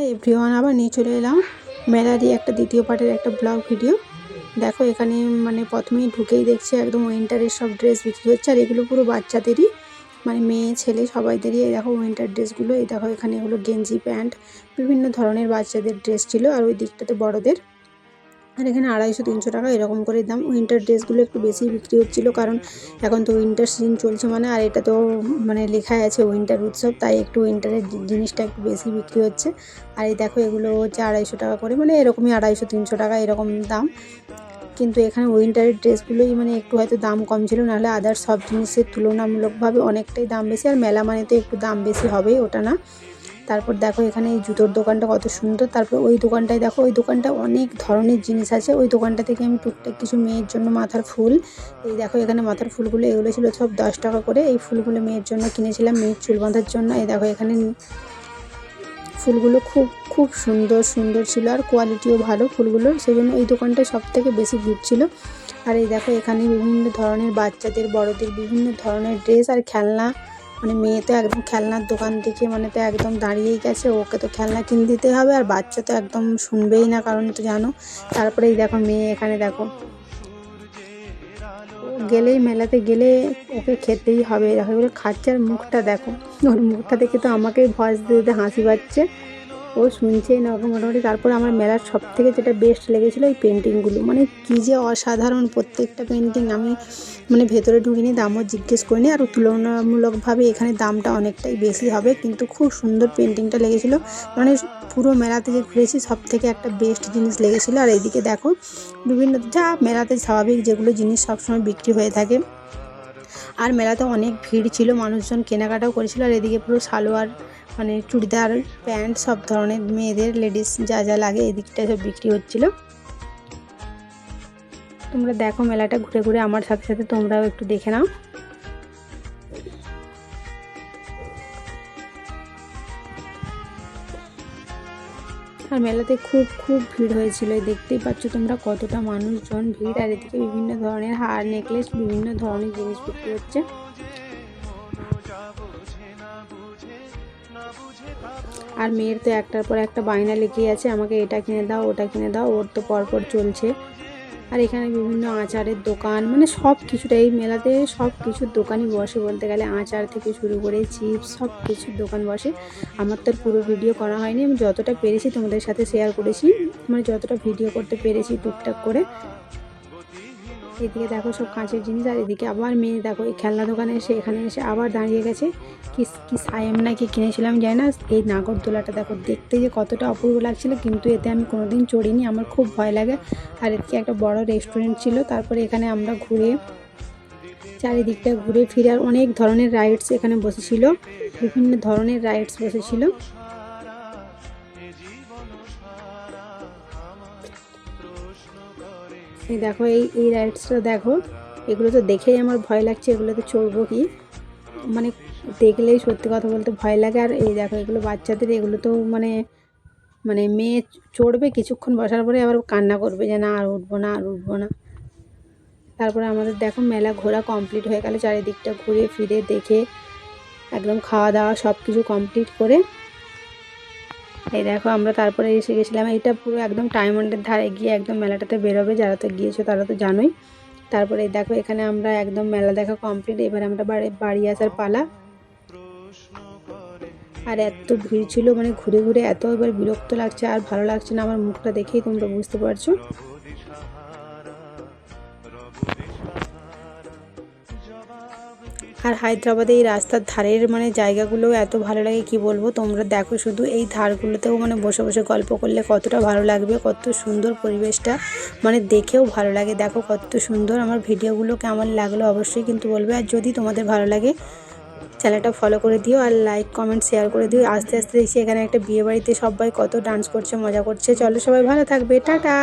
Hi everyone, আবার নিয়ে চলে এলাম মেলারই একটা দ্বিতীয় পার্টের একটা ব্লগ ভিডিও। দেখো এখানে মানে প্রথমেই ঢুকেই দেখছি একদম উইন্টারের সব ড্রেস বিক্রি হচ্ছে, আর এগুলো পুরো বাচ্চাদেরই মানে মেয়ে, ছেলে সবাইদেরই। এই দেখো উইন্টার ড্রেসগুলো এই দেখো এখানে এগুলো গেঞ্জি, প্যান্ট, বিভিন্ন ধরনের বাচ্চাদের ড্রেস ছিল, আর ওই দিকটাতে বড়দের। আর এখানে আড়াইশো, তিনশো টাকা এরকম করে দাম। উইন্টার ড্রেসগুলো একটু বেশি বিক্রি হচ্ছিল কারণ এখন তো উইন্টার সিজন চলছে মানে আর এটা তো মানে লেখাই আছে উইন্টার উৎসব, তাই একটু উইন্টারের জিনিসটা একটু বেশি বিক্রি হচ্ছে। আর এই দেখো এগুলো হচ্ছে আড়াইশো টাকা করে মানে এরকমই আড়াইশো, তিনশো টাকা এরকম দাম। কিন্তু এখানে উইন্টারের ড্রেসগুলোই মানে একটু হয়তো দাম কম ছিল, নাহলে আদার সব জিনিসের তুলনামূলকভাবে অনেকটাই দাম বেশি। আর মেলা মানে তো একটু দাম বেশি হবেই, ওটা না। তারপর দেখো এখানে এই জুতোর দোকানটা কত সুন্দর। তারপর ওই দোকানটায় দেখো, ওই দোকানটা অনেক ধরনের জিনিস আছে। ওই দোকানটা থেকে আমি টুকটাক কিছু মেয়ের জন্য মাথার ফুল, এই দেখো এখানে মাথার ফুলগুলো এগুলো ছিল সব দশ টাকা করে। এই ফুলগুলো মেয়ের জন্য কিনেছিলাম, মেয়ের চুল বাঁধার জন্য। এই দেখো এখানে ফুলগুলো খুব খুব সুন্দর সুন্দর ছিল আর কোয়ালিটিও ভালো ফুলগুলোর সেই জন্য এই দোকানটায় সব থেকে বেশি ভিড় ছিল। আর এই দেখো এখানে বিভিন্ন ধরনের বাচ্চাদের, বড়দের বিভিন্ন ধরনের ড্রেস আর খেলনা মানে মেয়ে তো একদম খেলনার দোকান থেকে মানে তো একদম দাঁড়িয়েই গেছে, ওকে তো খেলনা কিনে দিতে হবে আর বাচ্চা তো একদম শুনবেই না কারণ তো জানো। তারপরে এই দেখো মেয়ে এখানে দেখো। গেলেই মেলাতে গেলে ওকে খেতেই হবে দেখো খাচ্ছে আর মুখটা দেখো। ওর মুখটা দেখে তো আমাকেই ভয়েস দিতে হাসি পাচ্ছে। ও শুনছেই না মোটামুটি। তারপর আমার মেলার সব থেকে যেটা বেস্ট লেগেছিলো ওই পেন্টিংগুলো মানে কী যে অসাধারণ প্রত্যেকটা পেন্টিং আমি মানে ভেতরে ঢুকিনি, দামও জিজ্ঞেস করিনি আর তুলনামূলকভাবে এখানে দামটা অনেকটাই বেশি হবে। কিন্তু খুব সুন্দর পেন্টিংটা লেগেছিলো। মানে পুরো মেলাতে যে ঘুরেছি সব থেকে একটা বেস্ট জিনিস লেগেছিলো। আর এইদিকে দেখো, বিভিন্ন যা মেলাতে স্বাভাবিক যেগুলো জিনিস সবসময় বিক্রি হয়ে থাকে। আর মেলাতে অনেক ভিড় ছিল, মানুষজন কেনাকাটাও করেছিল। আর এদিকে পুরো সালোয়ার মানে চুড়িদার, প্যান্ট, সব ধরনের মেয়েদের লেডিস যা যা লাগে এদিকটায় সব বিক্রি হচ্ছিল। তোমরা দেখো মেলাটা ঘুরে ঘুরে, আমার সাথে সাথে তোমরাও একটু দেখে নাও। আর মেলাতে খুব খুব ভিড় হয়েছিল দেখতেই পাচ্ছ তোমরা কতটা মানুষজন ভিড়। আর এদিকে বিভিন্ন ধরনের হার নেকলেস বিভিন্ন ধরনের জিনিস বিক্রি হচ্ছে। আর মেয়ের তো একটার পর একটা বায়না লেগেই আছে, আমাকে এটা কিনে দাও, ওটা কিনে দাও, ওর তো পরপর চলছে। আর এখানে বিভিন্ন আচারের দোকান মানে সব কিছুটা, এই মেলাতে সব কিছুর দোকানই বসে বলতে গেলে, আচার থেকে শুরু করে চিপস, সব কিছুর দোকান বসে। আমার তো পুরো ভিডিও করা হয়নি, আমি যতটা পেরেছি তোমাদের সাথে শেয়ার করেছি মানে যতটা ভিডিও করতে পেরেছি টুকটাক করে। এদিকে দেখো সব কাঁচের জিনিস, আর এদিকে আবার মেয়ে দেখো, এই খেলনা দোকানে এসে, এখানে এসে আবার দাঁড়িয়ে গেছে। কি কি সায়েম না কি কিনেছিলাম জানি না, এই নাগরদোলাটা দেখো, দেখতে যে কতটা অপূর্ব লাগছিল, কিন্তু এতে আমি কোনোদিন চড়িনি, আমার খুব ভয় লাগে। আর এদিকে একটা বড় রেস্টুরেন্ট ছিল, তারপরে এখানে আমরা ঘুরে, চারিদিকটা ঘুরে ফিরে অনেক ধরনের রাইডস এখানে বসেছিল, বিভিন্ন ধরনের রাইডস বসেছিল। এই দেখো, এই এই রাইডসটা দেখো। এগুলো তো দেখেই আমার ভয় লাগছে এগুলো তো চড়বো কি? মানে দেখলেই সত্যি কথা বলতে ভয় লাগে। আর এই দেখো, এগুলো বাচ্চাদের, এগুলো তো মানে মানে মেয়ে চড়বে কিছুক্ষণ বসার পরে আবার কান্না করবে যে না, আর উঠবো না, আর উঠবো না। তারপরে আমাদের দেখো, মেলা ঘোরা কমপ্লিট হয়ে গেল। চারিদিকটা ঘুরে ফিরে দেখে, একদম খাওয়া দাওয়া সব কিছু কমপ্লিট করে এই দেখো, আমরা তারপরে এসে গেছিলাম। এটা পুরো একদম টাইমন্ডের ধারে গিয়ে একদম মেলাটাতে বেরোবে, যারা তো গিয়েছো তারা তো জানোই। তারপরে দেখো, এখানে আমরা একদম মেলা দেখা কমপ্লিট এবার আমরা বাড়ি আসার পালা। আর এত ভিড় ছিল মানে ঘুরে ঘুরে এত এবার বিরক্ত লাগছে, আর ভালো লাগছে না আমার মুখটা দেখেই, তোমরা বুঝতে পারছ। আর হায়দ্রাবাদে এই রাস্তার ধারের মানে জায়গাগুলো এত ভালো লাগে, কি বলব? তোমরা দেখো শুধু এই ধারগুলোতেও মানে বসে বসে গল্প করলে কতটা ভালো লাগবে, কত সুন্দর পরিবেশটা মানে দেখেও ভালো লাগে। দেখো কত সুন্দর আমার ভিডিওগুলো কেমন লাগল অবশ্যই কিন্তু বলবে। আর যদি তোমাদের ভালো লাগে, চ্যানেলটা ফলো করে দিও আর লাইক কমেন্ট শেয়ার করে দিও। আস্তে আস্তে দেখছি এখানে একটা বিয়ে বাড়িতে সবাই কত ডান্স করছে, মজা করছে। চলো সবাই ভালো থাকবে। টাটা!